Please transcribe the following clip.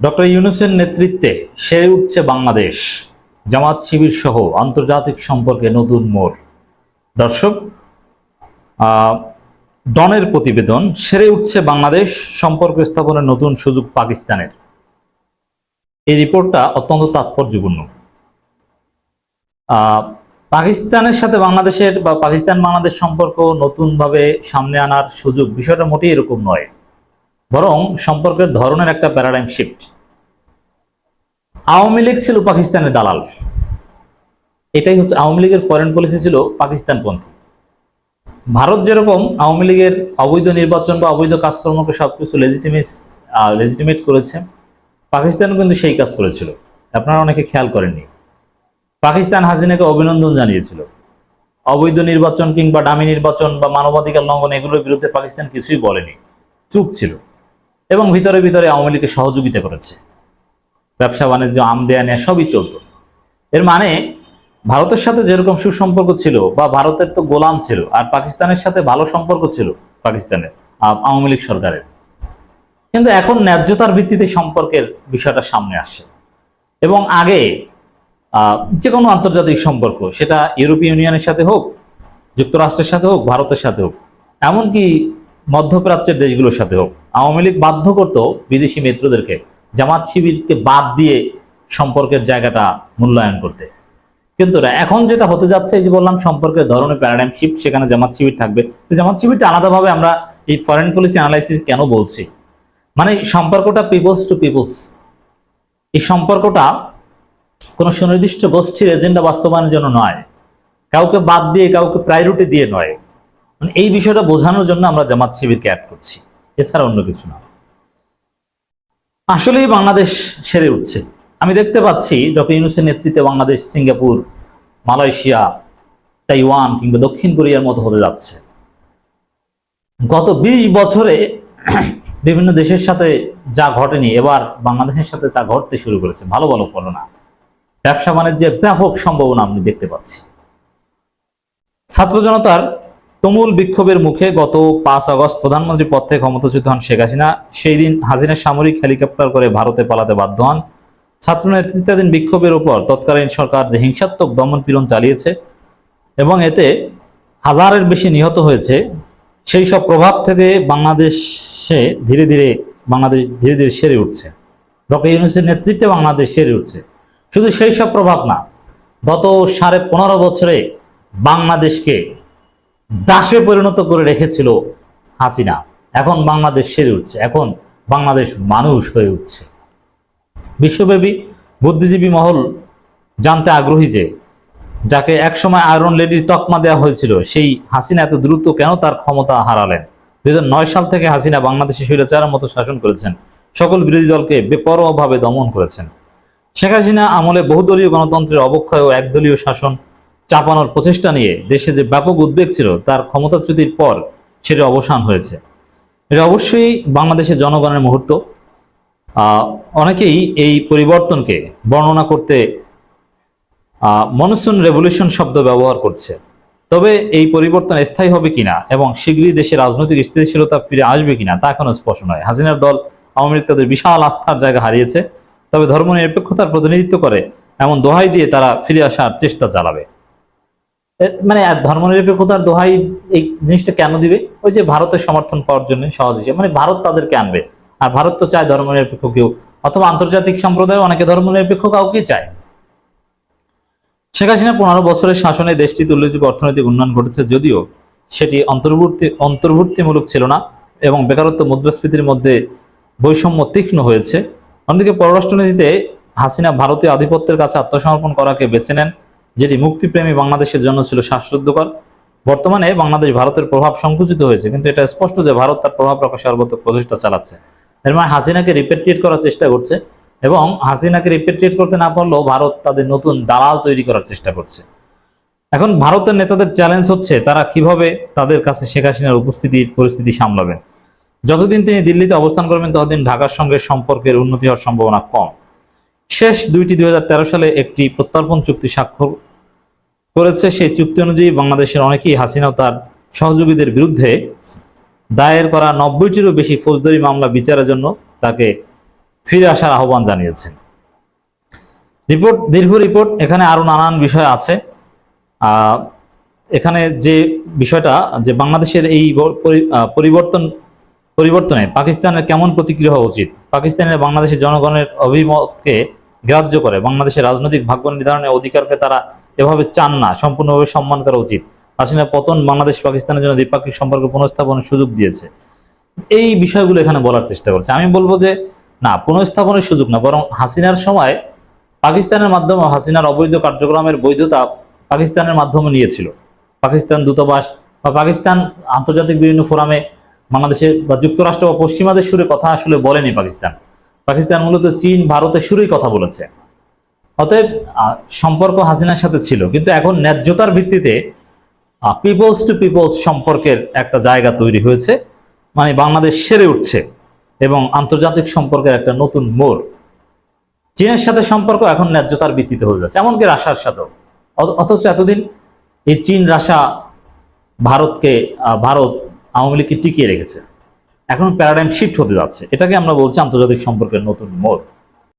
Doctor ইউনুসের নেতৃত্বে সেরে উঠছে বাংলাদেশ। জামাত শিবির সহ আন্তর্জাতিক সম্পর্কে নতুন মোড়। দর্শক ডনের প্রতিবেদন, সেরে উঠছে বাংলাদেশ সম্পর্ক স্থাপনের নতুন সুযোগ পাকিস্তানের। এই রিপোর্টটা অত্যন্ত তাৎপর্যপূর্ণ। পাকিস্তানের সাথে বাংলাদেশের বা পাকিস্তান বাংলাদেশ সম্পর্ক নতুনভাবে সামনে আনার সুযোগ বিষয়টা মোটেই এরকম নয়। বরং সম্পর্কের ধরনের একটা প্যারাডাইম শিফট আওয়ামী লীগ ছিল পাকিস্তানের দালাল। এটাই হচ্ছে, আওয়ামী লীগের ফরেন পলিসি ছিল পাকিস্তানপন্থী। ভারত যেরকম আওয়ামী লীগের অবৈধ নির্বাচন বা অবৈধ কাজকর্মকে সবকিছু লেজিটিমেস লেজিটিমেট করেছে পাকিস্তান কিন্তু সেই কাজ করেছিল। আপনারা অনেকে খেয়াল করেননি। পাকিস্তান হাসিনাকে অভিনন্দন জানিয়েছিল। অবৈধ নির্বাচন কিংবা ডামি নির্বাচন বা মানবাধিকার লঙ্ঘন এগুলোর বিরুদ্ধে পাকিস্তান কিছুই বলেনি। চুপ ছিল। এবং ভিতরে ভিতরে আওয়ামী লীগের সহযোগিতা করেছে। ব্যবসা, বাণিজ্য, আম, দেয়া, নেয়া সবই চলতো। এর মানে ভারতের সাথে যেরকম সুসম্পর্ক ছিল বা ভারতের তো গোলাম ছিল, আর পাকিস্তানের সাথে ভালো সম্পর্ক ছিল পাকিস্তানের আওয়ামী লীগ সরকারের। কিন্তু এখন ন্যায্যতার ভিত্তিতে সম্পর্কের বিষয়টা সামনে আসছে। এবং আগে যে কোনো আন্তর্জাতিক সম্পর্ক, সেটা ইউরোপীয় ইউনিয়নের সাথে হোক, যুক্তরাষ্ট্রের সাথে হোক, ভারতের সাথে হোক, এমনকি মধ্যপ্রাচ্যের দেশগুলোর সাথে হোক। আওয়ামী লীগ বাধ্য করতো বিদেশি মিত্রদেরকে জামাত শিবিরকে বাদ দিয়ে সম্পর্কের জায়গাটা মূল্যায়ন করতে। কিন্তু এখন যেটা হতে যাচ্ছে, এই যে বললাম, সম্পর্কের ধরনের প্যারাডাইম শিফট সেখানে জামাত শিবির থাকবে। জামাত শিবিরটা আলাদাভাবে আমরা এই ফরেন পলিসি অ্যানালাইসিস কেন বলছি? মানে সম্পর্কটা পিপলস টু পিপলস এই সম্পর্কটা কোনো সুনির্দিষ্ট গোষ্ঠীর এজেন্ডা বাস্তবায়নের জন্য নয়। কাউকে বাদ দিয়ে, কাউকে প্রায়োরিটি দিয়ে নয়। মানে এই বিষয়টা বোঝানোর জন্য আমরা জামাত শিবিরকে অ্যাড করছি। এছাড়া অন্য কিছু না। আসলেই বাংলাদেশ সেরে উঠছে। আমি দেখতে পাচ্ছি ডক্টর ইউনুসের নেতৃত্বে বাংলাদেশ, সিঙ্গাপুর, মালয়েশিয়া, তাইওয়ান কিংবা দক্ষিণ কোরিয়ার মতো হতে যাচ্ছে। গত ২০ বছরে বিভিন্ন দেশের সাথে যা ঘটেনি, এবার বাংলাদেশের সাথে তা ঘটতে শুরু করেছে। ভালো ভালো ঘটনা। ব্যবসা বাণিজ্যের ব্যাপক সম্ভাবনা আমি দেখতে পাচ্ছি। ছাত্র জনতার তুমুল বিক্ষোভের মুখে গত পাঁচ আগস্ট প্রধানমন্ত্রী পদ থেকে ক্ষমতাচ্যুত হন শেখ হাসিনা। সেই দিন হাসিনার সামরিক হেলিকপ্টার করে ভারতে পালাতে বাধ্য হন। ছাত্র নেতৃত্বাধীন বিক্ষোভের উপর তৎকালীন সরকার যে হিংসাত্মক দমন পীড়ন চালিয়েছে এবং এতে হাজারের বেশি নিহত হয়েছে, সেই সব প্রভাব থেকে বাংলাদেশে ধীরে ধীরে বাংলাদেশ ধীরে ধীরে সেরে উঠছে। ডক্টর ইউনুসের নেতৃত্বে বাংলাদেশ সেরে উঠছে। শুধু সেই সব প্রভাব না, গত সাড়ে পনেরো বছরে বাংলাদেশকে দাসে পরিণত করে রেখেছিল হাসিনা। এখন বাংলাদেশ সেরে উঠছে। এখন বাংলাদেশ মানুষ হয়ে উঠছে। বিশ্বব্যাপী বুদ্ধিজীবী মহল জানতে আগ্রহী যে, যাকে একসময় আয়রন লেডির তকমা দেওয়া হয়েছিল, সেই হাসিনা এত দ্রুত কেন তার ক্ষমতা হারালেন? দুই নয় সাল থেকে হাসিনা বাংলাদেশে স্বৈরাচারের মতো শাসন করেছেন। সকল বিরোধী দলকে বেপরোয়াভাবে দমন করেছেন। শেখ হাসিনা আমলে বহুদলীয় গণতন্ত্রের অবক্ষয় ও একদলীয় শাসন চাপানোর প্রচেষ্টা নিয়ে দেশে যে ব্যাপক উদ্বেগ ছিল, তার ক্ষমতাচ্যুতির পর সেটা অবসান হয়েছে। এটা অবশ্যই বাংলাদেশের জনগণের মুহূর্ত। অনেকেই এই পরিবর্তনকে বর্ণনা করতে মনসুন রেভলিউশন শব্দ ব্যবহার করছে। তবে এই পরিবর্তন স্থায়ী হবে কিনা এবং শীঘ্রই দেশের রাজনৈতিক স্থিতিশীলতা ফিরে আসবে কিনা, তা এখনও স্পষ্ট নয়। হাসিনার দল আওয়ামী লীগ তাদের বিশাল আস্থার জায়গা হারিয়েছে, তবে ধর্মনিরপেক্ষতার প্রতিনিধিত্ব করে এমন দোহাই দিয়ে তারা ফিরে আসার চেষ্টা চালাবে। মানে ধর্মনিরপেক্ষতার দোহাই এই জিনিসটা কেন দিবে? ওই যে ভারতের সমর্থন পাওয়ার জন্য সহজ হিসেবে মানে ভারত তাদেরকে আনবে। আর ভারত তো চায় ধর্মনিরপেক্ষ কেউ। অথবা আন্তর্জাতিক সম্প্রদায় অনেকে ধর্মনিরপেক্ষ কাউকে চায়। শেখ হাসিনা পনেরো বছরের শাসনে দেশটিতে উল্লেখযোগ্য অর্থনৈতিক উন্নয়ন ঘটেছে যদিও সেটি অন্তর্বর্তী অন্তর্ভুক্তিমূলক ছিল না এবং বেকারত্ব মুদ্রাস্ফীতির মধ্যে বৈষম্য তীক্ষ্ণ হয়েছে। অন্যদিকে পররাষ্ট্রনীতিতে হাসিনা ভারতীয় আধিপত্যের কাছে আত্মসমর্পণ করাকে বেছে নেন। যেটি মুক্তিপ্রেমী বাংলাদেশের জন্য ছিল শ্বাসরুদ্ধকর। বর্তমানে বাংলাদেশ ভারতের প্রভাব সংকুচিত হয়েছে, কিন্তু এটা স্পষ্ট যে ভারত তার প্রভাব রাখার সর্বোত্তম প্রচেষ্টা চালাচ্ছে। এর মানে হাসিনাকে রিপেট্রিয়েট করার চেষ্টা করছে এবং হাসিনাকে রিপেট্রিয়েট করতে না পারলেও ভারত তাদের নতুন দালাল তৈরি করার চেষ্টা করছে। এখন ভারতের নেতাদের চ্যালেঞ্জ হচ্ছে তারা কীভাবে তাদের কাছে শেখ হাসিনার উপস্থিতির পরিস্থিতি সামলাবেন যতদিন তিনি দিল্লিতে অবস্থান করবেন, ততদিন ঢাকার সঙ্গে সম্পর্কের উন্নতি হওয়ার সম্ভাবনা কম। শেষ দুইটি দুই হাজার তেরো সালে একটি প্রত্যর্পণ চুক্তি স্বাক্ষর করেছে সেই চুক্তি অনুযায়ী বাংলাদেশের অনেকেই হাসিনা তার সহযোগীদের বিরুদ্ধে দায়ের করা নব্বইটিরও বেশি ফৌজদারি মামলা বিচারের জন্য তাকে ফিরে আসার আহ্বান জানিয়েছেন। রিপোর্ট, দীর্ঘ রিপোর্ট, এখানে আরও নানান বিষয় আছে। এখানে যে বিষয়টা, যে বাংলাদেশের এই পরি- পরিবর্তন, পরিবর্তনে পাকিস্তানের কেমন প্রতিক্রিয়া হওয়া উচিত? পাকিস্তানের বাংলাদেশের জনগণের অভিমতকে গ্রাহ্য করে বাংলাদেশের রাজনৈতিক ভাগ্য নির্ধারণের অধিকারকে তারা এভাবে চান না, সম্পূর্ণভাবে সম্মান করা উচিত। হাসিনার পতন বাংলাদেশ পাকিস্তানের জন্য দ্বিপাক্ষিক সম্পর্ক পুনঃস্থাপনের সুযোগ দিয়েছে। এই বিষয়গুলো এখানে বলার চেষ্টা করছে। আমি বলব যে, না, পুনঃস্থাপনের সুযোগ না, বরং হাসিনার সময় পাকিস্তানের মাধ্যমে হাসিনার অবৈধ কার্যক্রমের বৈধতা পাকিস্তানের মাধ্যমে নিয়েছিল। পাকিস্তান দূতাবাস বা পাকিস্তান আন্তর্জাতিক বিভিন্ন ফোরামে বাংলাদেশের বা যুক্তরাষ্ট্র বা পশ্চিমাদের সুরে কথা আসলে বলেনি পাকিস্তান। পাকিস্তান মূলত চীন, ভারতের সুরেই কথা বলেছে। অতএব সম্পর্ক হাসিনার সাথে ছিল, কিন্তু এখন ন্যায্যতার ভিত্তিতে পিপলস টু পিপলস সম্পর্কের একটা জায়গা তৈরি হয়েছে মানে বাংলাদেশ সেরে উঠছে এবং আন্তর্জাতিক সম্পর্কের একটা নতুন মোড়। চীনের সাথে সম্পর্ক এখন ন্যায্যতার ভিত্তিতে হয়ে যাচ্ছে, এমনকি রাশিয়ার সাথেও। অথ- অথচ এতদিন এই চীন রাশা ভারতকে ভারত আওয়ামী লীগকে টিকিয়ে রেখেছে। এখন প্যারাডাইম শিফট হতে যাচ্ছে, এটাকে আমরা বলছি আন্তর্জাতিক সম্পর্কের নতুন মোড়।